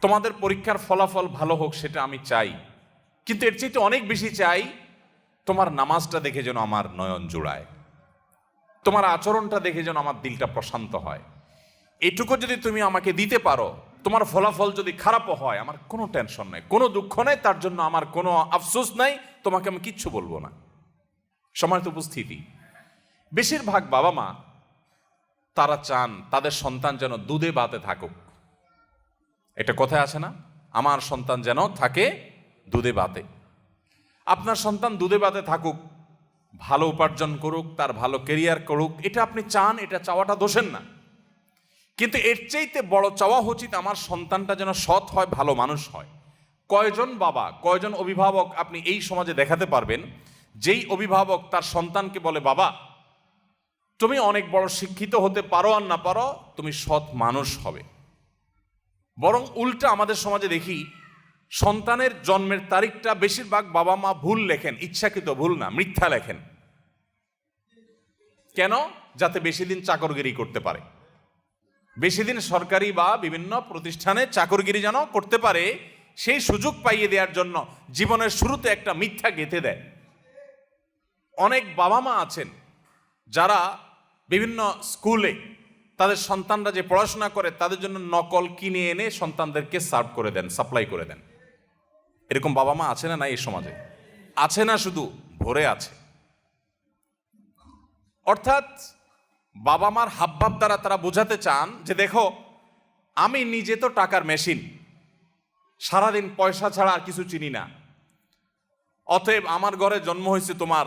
তোমাদের পরীক্ষার ফলাফল ভালো হোক, সেটা আমি চাই। কিন্তু এর চাইতে অনেক বেশি চাই, তোমার নামাজটা দেখে যেন আমার নয়ন জোড়ায়। তোমার আচরণটা দেখে যেন আমার দিলটা প্রশান্ত হয়। এটুকু যদি তুমি আমাকে দিতে পারো, তোমার ফলাফল যদি খারাপও হয়, আমার কোনো টেনশন নাই, কোনো দুঃখ নাই, তার জন্য আমার কোনো আফসোস নাই, তোমাকে আমি কিচ্ছু বলব না। সময় উপস্থিতি। বেশিরভাগ বাবা মা তারা চান তাদের সন্তান যেন দুধে বাতে থাকুক। এটা কথায় আছে না? আমার সন্তান যেন থাকে দুধে বাতে আপনার সন্তান দুধে বাতে থাকুক, ভালো উপার্জন করুক, তার ভালো কেরিয়ার করুক, এটা আপনি চান, এটা চাওয়াটা দোষের না। কিন্তু এর চাইতে বড় চাওয়া উচিত আমার সন্তানটা যেন সৎ হয়, ভালো মানুষ হয়। কয়জন বাবা, কয়জন অভিভাবক আপনি এই সমাজে দেখাতে পারবেন, যেই অভিভাবক তার সন্তানকে বলে, বাবা, তুমি অনেক বড় শিক্ষিত হতে পারো আর না পারো, তুমি সৎ মানুষ হবে। বরং উল্টা আমাদের সমাজে দেখি, সন্তানের জন্মের তারিখটা বেশিরভাগ বাবা মা ভুল লেখেন, ইচ্ছাকৃত ভুল না, মিথ্যা লেখেন। কেন? যাতে বেশি দিন চাকরগিরি করতে পারে। বেশি দিন সরকারি বা বিভিন্ন প্রতিষ্ঠানে চাকরগিরি যেন করতে পারে, সেই সুযোগ পাইয়ে দেওয়ার জন্য জীবনের শুরুতে একটা মিথ্যা গেঁথে দেয়। অনেক বাবা মা আছেন, যারা বিভিন্ন স্কুলে তাদের সন্তানরা যে পড়াশোনা করে, তাদের জন্য নকল কিনে এনে সন্তানদেরকে সার্ভ করে দেন সাপ্লাই করে দেন। এরকম বাবা মা আছে না না এই সমাজে? আছে না শুধু, ভরে আছে। অর্থাৎ বাবা মার হাবভাব দ্বারা তারা বোঝাতে চান যে দেখো, আমি নিজে তো টাকার মেশিন সারাদিন পয়সা ছাড়া আর কিছু চিনি না। অতএব আমার ঘরে জন্ম হয়েছে তোমার,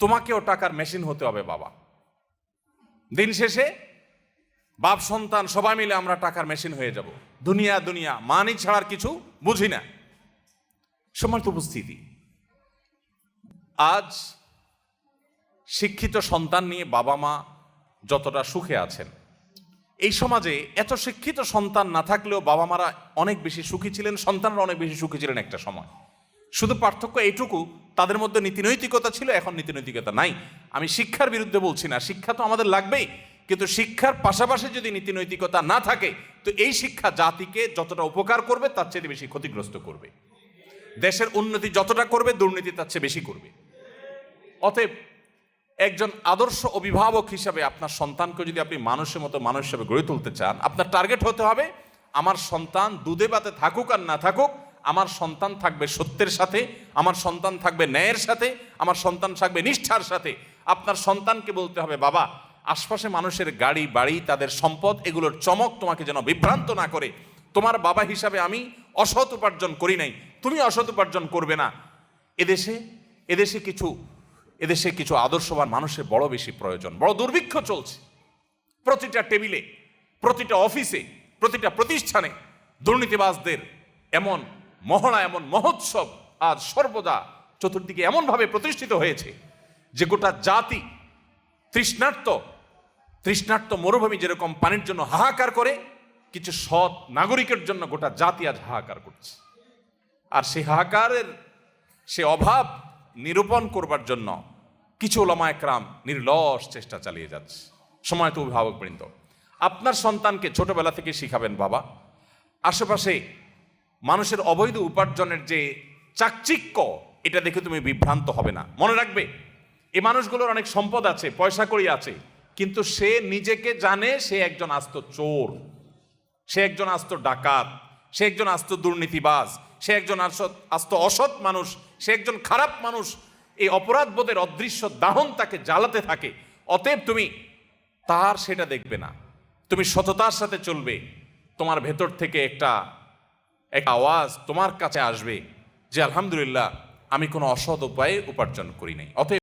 তোমাকেও টাকার মেশিন হতে হবে বাবা। দিন শেষে বাপ, সন্তান, সবাই মিলে আমরা টাকার মেশিন হয়ে যাব। দুনিয়া দুনিয়া, মানি ছাড়ার কিছু বুঝি না। সমাজ উপস্থিতি, আজ শিক্ষিত সন্তান নিয়ে বাবা মা যতটা সুখে আছেন, এই সমাজে এত শিক্ষিত সন্তান না থাকলেও বাবা মারা অনেক বেশি সুখী ছিলেন, সন্তানরা অনেক বেশি সুখী ছিলেন একটা সময়। শুধু পার্থক্য এইটুকু, তাদের মধ্যে নীতিনৈতিকতা ছিল, এখন নীতিনৈতিকতা নাই। আমি শিক্ষার বিরুদ্ধে বলছি না, শিক্ষা তো আমাদের লাগবেই। কিন্তু শিক্ষার পাশাপাশি যদি নীতিনৈতিকতা না থাকে, তো এই শিক্ষা জাতিকে যতটা উপকার করবে, তার চেয়ে বেশি ক্ষতিগ্রস্ত করবে। দেশের উন্নতি যতটা করবে, দুর্নীতি তার চেয়ে বেশি করবে। অতএব, একজন আদর্শ অভিভাবক হিসাবে আপনার সন্তানকে যদি আপনি মানুষের মতো মানুষ হিসাবে গড়ে তুলতে চান, আপনার টার্গেট হতে হবে, আমার সন্তান দুধে বাতে থাকুক আর না থাকুক, আমার সন্তান থাকবে সত্যের সাথে, আমার সন্তান থাকবে ন্যায়ের সাথে, আমার সন্তান থাকবে নিষ্ঠার সাথে। আপনার সন্তানকে বলতে হবে, বাবা আশপাশে মানুষের গাড়ি, বাড়ি, তাদের সম্পদ, এগুলোর চমক তোমাকে যেন বিভ্রান্ত না করে। তোমার বাবা হিসাবে আমি অসৎ উপার্জন করি নাই। তুমি অসৎ উপার্জন করবে না। এদেশে এদেশে কিছু এদেশে কিছু আদর্শবান মানুষের বড় বেশি প্রয়োজন। বড় দুর্ভিক্ষ চলছে। প্রতিটা টেবিলে, প্রতিটা অফিসে, প্রতিটা প্রতিষ্ঠানে দুর্নীতিবাজদের এমন মহড়া, এমন মহোৎসব আজ সর্বদা চতুর্দিকে এমনভাবে প্রতিষ্ঠিত হয়েছে যে গোটা জাতি তৃষ্ণার্ত তৃষ্ণার্ত মরুভূমি যেরকম পানির জন্য হাহাকার করে, কিছু সৎ নাগরিকের জন্য গোটা জাতি আজ হাহাকার করছে। আর সেই হাহাকারের, সে অভাব নিরূপণ করবার জন্য কিছু ওলামা একরাম নির্লস চেষ্টা চালিয়ে যাচ্ছে। সময় তো অভিভাবকবৃন্দ আপনার সন্তানকে ছোটবেলা থেকে শিখাবেন বাবা। আশেপাশে মানুষের অবৈধ উপার্জনের যে চাকচিক্য, এটা দেখে তুমি বিভ্রান্ত হবে না। মনে রাখবে এই মানুষগুলোর অনেক সম্পদ আছে, পয়সা করি আছে। কিন্তু সে নিজেকে জানে সে একজন আস্ত চোর, সে একজন আস্ত ডাকাত, সে একজন আস্ত দুর্নীতিবাজ, সে একজন আস্ত অসৎ মানুষ, সে একজন খারাপ মানুষ। এই অপরাধ বোধের অদৃশ্য দাহন তাকে জ্বালাতে থাকে। অতএব তুমি তার সেটা দেখবে না। তুমি সততার সাথে চলবে। তোমার ভেতর থেকে একটা একটা আওয়াজ তোমার কাছে আসবে যে, আলহামদুলিল্লাহ, আমি কোনো অসৎ উপায়ে উপার্জন করি নাই। অতএব